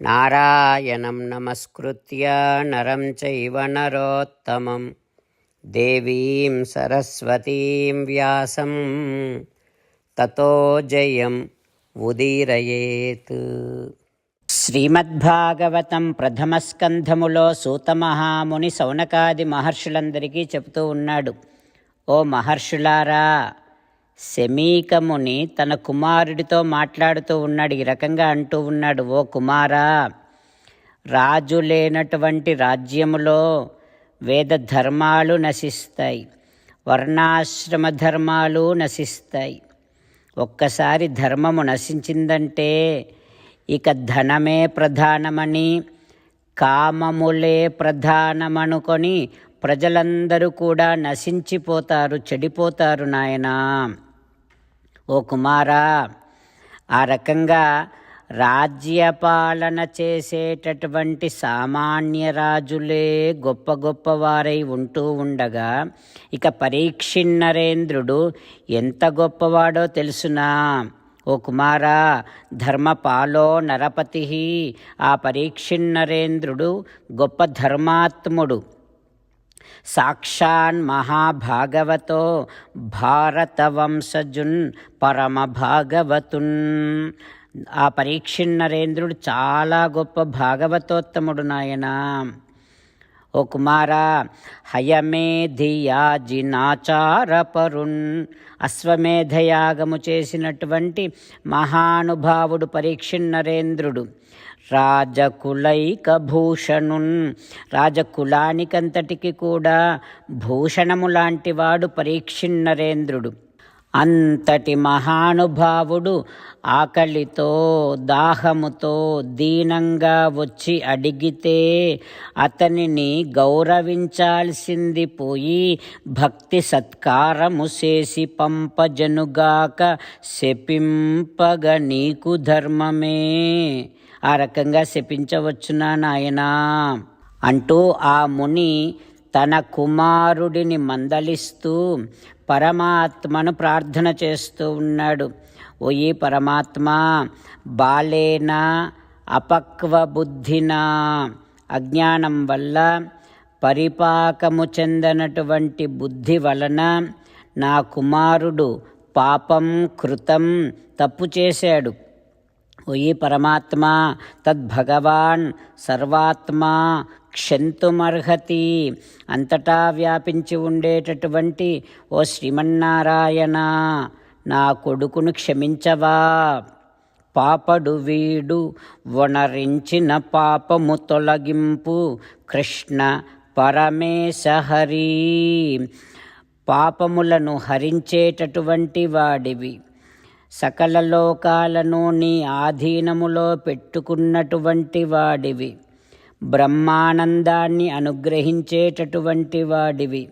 నారాయణం నమస్కృత్య నరం చైవ నరోత్తమం దేవీం సరస్వతీం వ్యాసం తతో జయం ఉదీరయేత్ శ్రీమద్భాగవతం ప్రథమస్కంధములో సూతమహాముని సౌనకాది మహర్షులందరికీ చెబుతూ ఉన్నాడు ఓ మహర్షులారా శమీకముని తన కుమారుడితో మాట్లాడుతూ ఉన్నాడు. ఈ రకంగా అంటూ ఉన్నాడు ఓ కుమారా రాజు లేనటువంటి రాజ్యములో వేద ధర్మాలు నశిస్తాయి. వర్ణాశ్రమ ధర్మాలు నశిస్తాయి. ఒక్కసారి ధర్మము నశించిందంటే ఇక ధనమే ప్రధానమని కామములే ప్రధానమనుకొని ప్రజలందరూ కూడా నశించిపోతారు చెడిపోతారు నాయనా. ఓ కుమారా ఆ రకంగా రాజ్యపాలన చేసేటటువంటి సామాన్య రాజులే గొప్ప గొప్పవారై ఉంటూ ఉండగా ఇక పరీక్షిన్నరేంద్రుడు ఎంత గొప్పవాడో తెలుసునా? ఓ కుమారా ధర్మపాలో నరపతి ఆ పరీక్షిన్నరేంద్రుడు గొప్ప ధర్మాత్ముడు. సాక్షాన్ మహాభాగవతో భారతవంశజున్ పరమభాగవతున్. ఆ ఆ పరీక్షిన్నరేంద్రుడు చాలా గొప్ప భాగవతోత్తముడు నాయనా. ఓ కుమారా హయమేధియాజినాచారపరుణ్ అశ్వమేధయాగము చేసినటువంటి మహానుభావుడు పరీక్షిన్నరేంద్రుడు. రాజకులైక భూషణున్ రాజకులానికంతటికి కూడా భూషణము లాంటివాడు పరీక్షిన్నరేంద్రుడు అంతటి మహానుభావుడు ఆకలితో దాహముతో దీనంగా వచ్చి అడిగితే అతనిని గౌరవించాల్సింది పోయి భక్తి సత్కారము చేసి పంపజనుగాక శపింపగ నీకు ధర్మమే. ఆ రకంగా శపించవచ్చునా నాయనా? అంటూ ఆ ముని తన కుమారుడిని మందలిస్తూ పరమాత్మను ప్రార్థన చేస్తూ ఉన్నాడు. ఓయి పరమాత్మ బాలేన అపక్వ బుద్ధిన అజ్ఞానం వల్ల పరిపాకము చెందనటువంటి బుద్ధి వలన నా కుమారుడు పాపం కృతం తప్పు చేశాడు. ఓయి పరమాత్మ తద్భగవాన్ సర్వాత్మా క్షంతుమర్హతి. అంతటా వ్యాపించి ఉండేటటువంటి ఓ శ్రీమన్నారాయణ నా కొడుకును క్షమించవా. పాపడు వీడు వనరించిన పాపము తొలగింపు కృష్ణ పరమేశహరి. పాపములను హరించేటటువంటి వాడివి. సకల లోకాలను నీ ఆధీనములో పెట్టుకున్నటువంటి వాడివి. బ్రహ్మానందాన్ని అనుగ్రహించేటటువంటి వాడివి.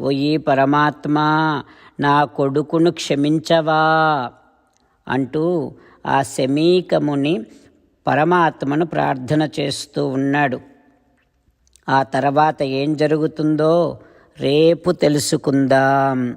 ఓ పరమాత్మ నా కొడుకును క్షమించవా అంటూ ఆ శమీకముని పరమాత్మను ప్రార్థన చేస్తూ ఉన్నాడు. ఆ తర్వాత ఏం జరుగుతుందో రేపు తెలుసుకుందాం.